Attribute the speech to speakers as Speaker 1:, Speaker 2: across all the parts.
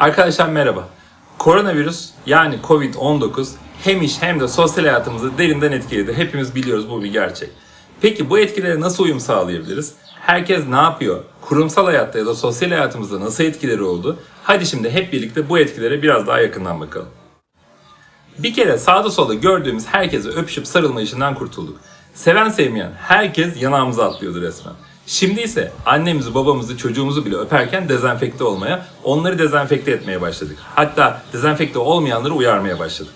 Speaker 1: Arkadaşlar merhaba. Koronavirüs yani Covid-19 hem iş hem de sosyal hayatımızı derinden etkiledi. Hepimiz biliyoruz bu bir gerçek. Peki bu etkilere nasıl uyum sağlayabiliriz? Herkes ne yapıyor? Kurumsal hayatta ya da sosyal hayatımızda nasıl etkileri oldu? Hadi şimdi hep birlikte bu etkilere biraz daha yakından bakalım. Bir kere sağda solda gördüğümüz herkese öpüşüp sarılma işinden kurtulduk. Seven sevmeyen herkes yanağımıza atlıyordu resmen. Şimdi ise annemizi, babamızı, çocuğumuzu bile öperken dezenfekte olmaya, onları dezenfekte etmeye başladık. Hatta dezenfekte olmayanları uyarmaya başladık.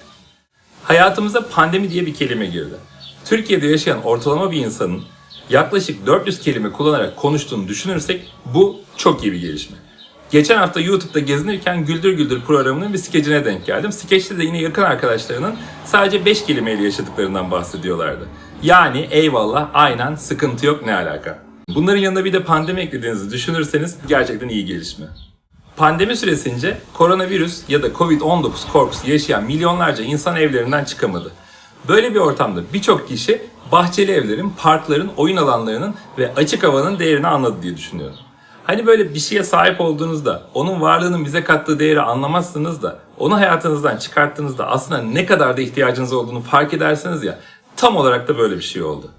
Speaker 1: Hayatımıza pandemi diye bir kelime girdi. Türkiye'de yaşayan ortalama bir insanın yaklaşık 400 kelime kullanarak konuştuğunu düşünürsek bu çok iyi bir gelişme. Geçen hafta YouTube'da gezinirken Güldür Güldür programının bir skecine denk geldim. Skeçte de yine yakın arkadaşlarının sadece 5 kelimeyle yaşadıklarından bahsediyorlardı. Yani eyvallah, aynen, sıkıntı yok, ne alaka? Bunların yanına bir de pandemi eklediğinizi düşünürseniz gerçekten iyi gelişme. Pandemi süresince koronavirüs ya da Covid-19 korkusu yaşayan milyonlarca insan evlerinden çıkamadı. Böyle bir ortamda birçok kişi bahçeli evlerin, parkların, oyun alanlarının ve açık havanın değerini anladı diye düşünüyorum. Hani böyle bir şeye sahip olduğunuzda, onun varlığının bize kattığı değeri anlamazsınız da, onu hayatınızdan çıkarttığınızda aslında ne kadar da ihtiyacınız olduğunu fark edersiniz ya, tam olarak da böyle bir şey oldu.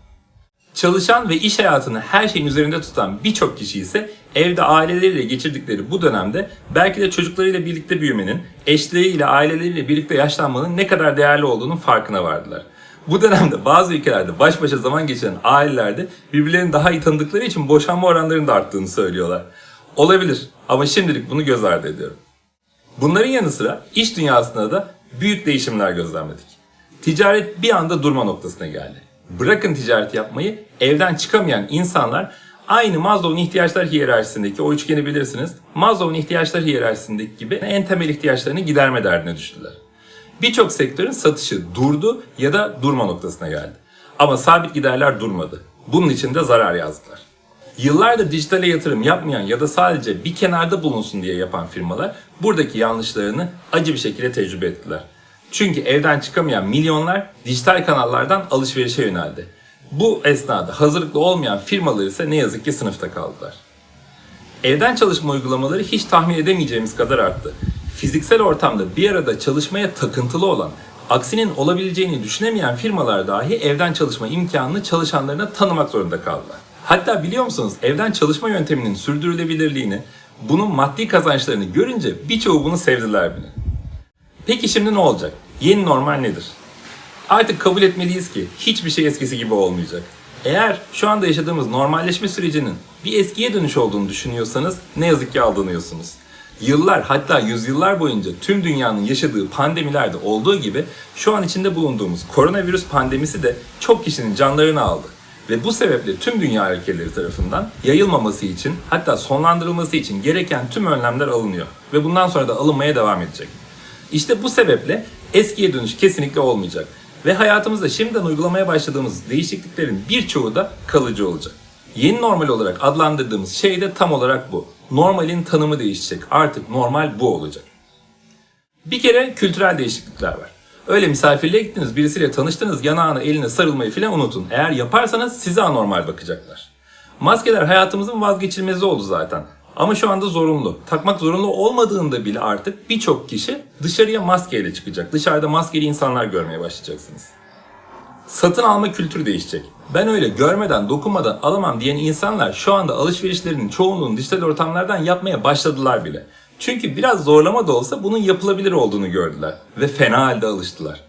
Speaker 1: Çalışan ve iş hayatını her şeyin üzerinde tutan birçok kişi ise evde aileleriyle geçirdikleri bu dönemde belki de çocuklarıyla birlikte büyümenin, eşleriyle, aileleriyle birlikte yaşlanmanın ne kadar değerli olduğunun farkına vardılar. Bu dönemde bazı ülkelerde baş başa zaman geçiren ailelerde birbirlerini daha iyi tanıdıkları için boşanma oranlarının da arttığını söylüyorlar. Olabilir ama şimdilik bunu göz ardı ediyorum. Bunların yanı sıra iş dünyasında da büyük değişimler gözlemledik. Ticaret bir anda durma noktasına geldi. Bırakın ticaret yapmayı, evden çıkamayan insanlar aynı Maslow'un ihtiyaçlar hiyerarşisindeki o üçgeni bilirsiniz. Maslow'un ihtiyaçlar hiyerarşisindeki gibi en temel ihtiyaçlarını giderme derdine düştüler. Birçok sektörün satışı durdu ya da durma noktasına geldi. Ama sabit giderler durmadı. Bunun için de zarar yazdılar. Yıllardır dijitale yatırım yapmayan ya da sadece bir kenarda bulunsun diye yapan firmalar buradaki yanlışlarını acı bir şekilde tecrübe ettiler. Çünkü evden çıkamayan milyonlar dijital kanallardan alışverişe yöneldi. Bu esnada hazırlıklı olmayan firmalar ise ne yazık ki sınıfta kaldılar. Evden çalışma uygulamaları hiç tahmin edemeyeceğimiz kadar arttı. Fiziksel ortamda bir arada çalışmaya takıntılı olan, aksinin olabileceğini düşünemeyen firmalar dahi evden çalışma imkanını çalışanlarına tanımak zorunda kaldılar. Hatta biliyor musunuz evden çalışma yönteminin sürdürülebilirliğini, bunun maddi kazançlarını görünce birçoğu bunu sevdiler bile. Peki şimdi ne olacak? Yeni normal nedir? Artık kabul etmeliyiz ki hiçbir şey eskisi gibi olmayacak. Eğer şu anda yaşadığımız normalleşme sürecinin bir eskiye dönüş olduğunu düşünüyorsanız ne yazık ki aldanıyorsunuz. Yıllar hatta yüzyıllar boyunca tüm dünyanın yaşadığı pandemilerde olduğu gibi şu an içinde bulunduğumuz koronavirüs pandemisi de çok kişinin canlarını aldı. Ve bu sebeple tüm dünya ülkeleri tarafından yayılmaması için hatta sonlandırılması için gereken tüm önlemler alınıyor. Ve bundan sonra da alınmaya devam edecek. İşte bu sebeple eskiye dönüş kesinlikle olmayacak. Ve hayatımızda şimdiden uygulamaya başladığımız değişikliklerin birçoğu da kalıcı olacak. Yeni normal olarak adlandırdığımız şey de tam olarak bu. Normalin tanımı değişecek. Artık normal bu olacak. Bir kere kültürel değişiklikler var. Öyle misafirliğe gittiniz, birisiyle tanıştınız, yanağına eline sarılmayı falan unutun. Eğer yaparsanız size anormal bakacaklar. Maskeler hayatımızın vazgeçilmezi oldu zaten. Ama şu anda zorunlu. Takmak zorunlu olmadığında bile artık birçok kişi dışarıya maskeyle çıkacak. Dışarıda maskeli insanlar görmeye başlayacaksınız. Satın alma kültürü değişecek. Ben öyle görmeden, dokunmadan alamam diyen insanlar şu anda alışverişlerinin çoğunluğunu dijital ortamlardan yapmaya başladılar bile. Çünkü biraz zorlama da olsa bunun yapılabilir olduğunu gördüler ve fena halde alıştılar.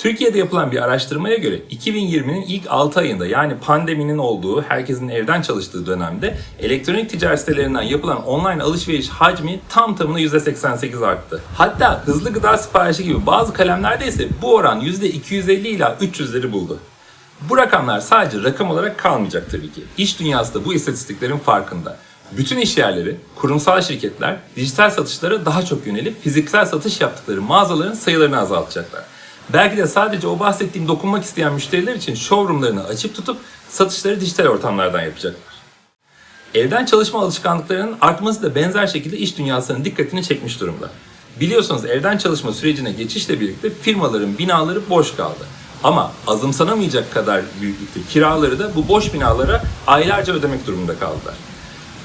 Speaker 1: Türkiye'de yapılan bir araştırmaya göre 2020'nin ilk 6 ayında yani pandeminin olduğu, herkesin evden çalıştığı dönemde elektronik ticaret sitelerinden yapılan online alışveriş hacmi tam tamına %88 arttı. Hatta hızlı gıda siparişi gibi bazı kalemlerde ise bu oran %250 ila 300'leri buldu. Bu rakamlar sadece rakam olarak kalmayacak tabii ki. İş dünyası da bu istatistiklerin farkında. Bütün iş yerleri, kurumsal şirketler dijital satışlara daha çok yönelip fiziksel satış yaptıkları mağazaların sayılarını azaltacaklar. Belki de sadece o bahsettiğim dokunmak isteyen müşteriler için showroomlarını açık tutup satışları dijital ortamlardan yapacaklar. Evden çalışma alışkanlıklarının artması da benzer şekilde iş dünyasının dikkatini çekmiş durumda. Biliyorsunuz evden çalışma sürecine geçişle birlikte firmaların binaları boş kaldı. Ama azımsanamayacak kadar büyüklükte kiraları da bu boş binalara aylarca ödemek durumunda kaldılar.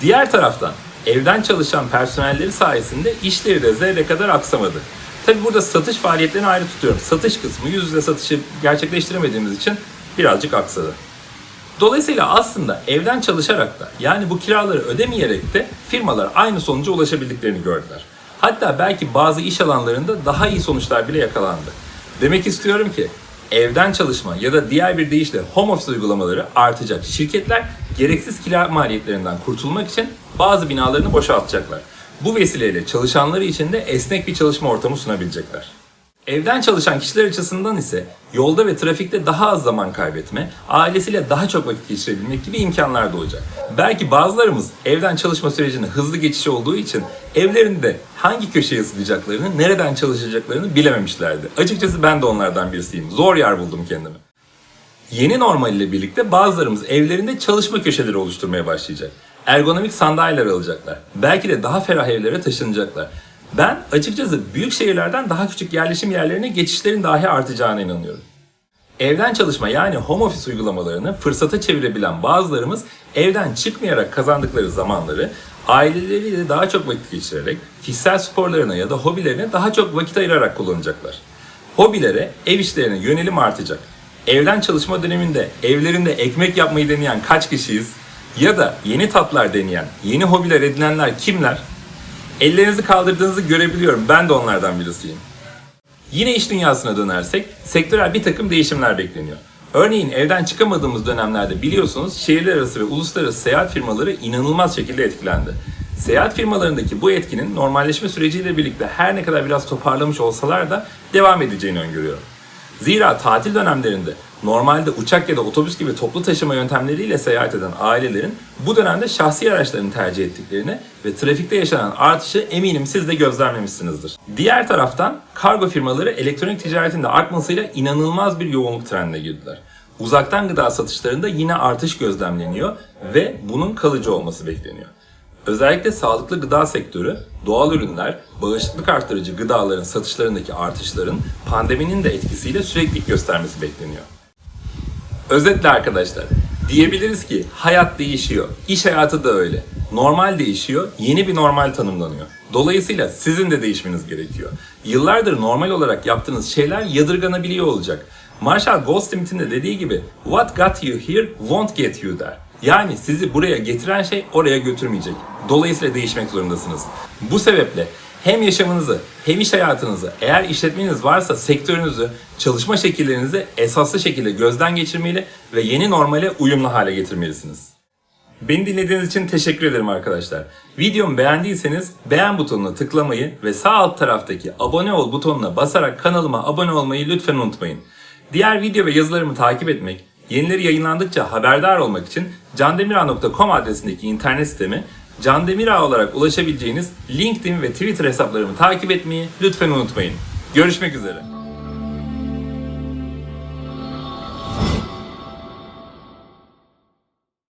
Speaker 1: Diğer taraftan evden çalışan personelleri sayesinde işleri de zerre kadar aksamadı. Tabi burada satış faaliyetlerini ayrı tutuyorum. Satış kısmı yüz yüze satışı gerçekleştiremediğimiz için birazcık aksadı. Dolayısıyla aslında evden çalışarak da yani bu kiraları ödemeyerek de firmalar aynı sonuca ulaşabildiklerini gördüler. Hatta belki bazı iş alanlarında daha iyi sonuçlar bile yakalandı. Demek istiyorum ki evden çalışma ya da diğer bir deyişle home office uygulamaları artacak. Şirketler gereksiz kira maliyetlerinden kurtulmak için bazı binalarını boşaltacaklar. Bu vesileyle çalışanları için de esnek bir çalışma ortamı sunabilecekler. Evden çalışan kişiler açısından ise yolda ve trafikte daha az zaman kaybetme, ailesiyle daha çok vakit geçirebilmek gibi imkanlar doğacak. Belki bazılarımız evden çalışma sürecinin hızlı geçişi olduğu için evlerinde hangi köşeye ısıtacaklarını, nereden çalışacaklarını bilememişlerdi. Açıkçası ben de onlardan birisiyim. Zor yer buldum kendimi. Yeni normal ile birlikte bazılarımız evlerinde çalışma köşeleri oluşturmaya başlayacak. Ergonomik sandalyeler alacaklar. Belki de daha ferah evlere taşınacaklar. Ben açıkçası büyük şehirlerden daha küçük yerleşim yerlerine geçişlerin dahi artacağına inanıyorum. Evden çalışma yani home office uygulamalarını fırsata çevirebilen bazılarımız evden çıkmayarak kazandıkları zamanları aileleriyle daha çok vakit geçirerek kişisel sporlarına ya da hobilerine daha çok vakit ayırarak kullanacaklar. Hobilere, ev işlerine yönelim artacak. Evden çalışma döneminde evlerinde ekmek yapmayı deneyen kaç kişiyiz? Ya da yeni tatlar deneyen, yeni hobiler edinenler kimler? Ellerinizi kaldırdığınızı görebiliyorum. Ben de onlardan birisiyim. Yine iş dünyasına dönersek sektörel bir takım değişimler bekleniyor. Örneğin evden çıkamadığımız dönemlerde biliyorsunuz şehirler arası ve uluslararası seyahat firmaları inanılmaz şekilde etkilendi. Seyahat firmalarındaki bu etkinin normalleşme süreciyle birlikte her ne kadar biraz toparlamış olsalar da devam edeceğini öngörüyorum. Zira tatil dönemlerinde normalde uçak ya da otobüs gibi toplu taşıma yöntemleriyle seyahat eden ailelerin bu dönemde şahsi araçlarını tercih ettiklerini ve trafikte yaşanan artışı eminim siz de gözlemlemişsinizdir. Diğer taraftan kargo firmaları elektronik ticaretin de artmasıyla inanılmaz bir yoğunluk trendine girdiler. Uzaktan gıda satışlarında yine artış gözlemleniyor ve bunun kalıcı olması bekleniyor. Özellikle sağlıklı gıda sektörü, doğal ürünler, bağışıklık arttırıcı gıdaların satışlarındaki artışların pandeminin de etkisiyle sürekli göstermesi bekleniyor. Özetle arkadaşlar, diyebiliriz ki hayat değişiyor. İş hayatı da öyle. Normal değişiyor, yeni bir normal tanımlanıyor. Dolayısıyla sizin de değişmeniz gerekiyor. Yıllardır normal olarak yaptığınız şeyler yadırganabiliyor olacak. Marshall Goldsmith'in de dediği gibi What got you here won't get you there. Yani sizi buraya getiren şey oraya götürmeyecek. Dolayısıyla değişmek zorundasınız. Bu sebeple hem yaşamınızı hem iş hayatınızı eğer işletmeniz varsa sektörünüzü, çalışma şekillerinizi esaslı şekilde gözden geçirmeli ve yeni normale uyumlu hale getirmelisiniz. Beni dinlediğiniz için teşekkür ederim arkadaşlar. Videomu beğendiyseniz beğen butonuna tıklamayı ve sağ alt taraftaki abone ol butonuna basarak kanalıma abone olmayı lütfen unutmayın. Diğer video ve yazılarımı takip etmek, yenileri yayınlandıkça haberdar olmak için candemira.com adresindeki internet sitemi Can Demira olarak ulaşabileceğiniz LinkedIn ve Twitter hesaplarımı takip etmeyi lütfen unutmayın. Görüşmek üzere.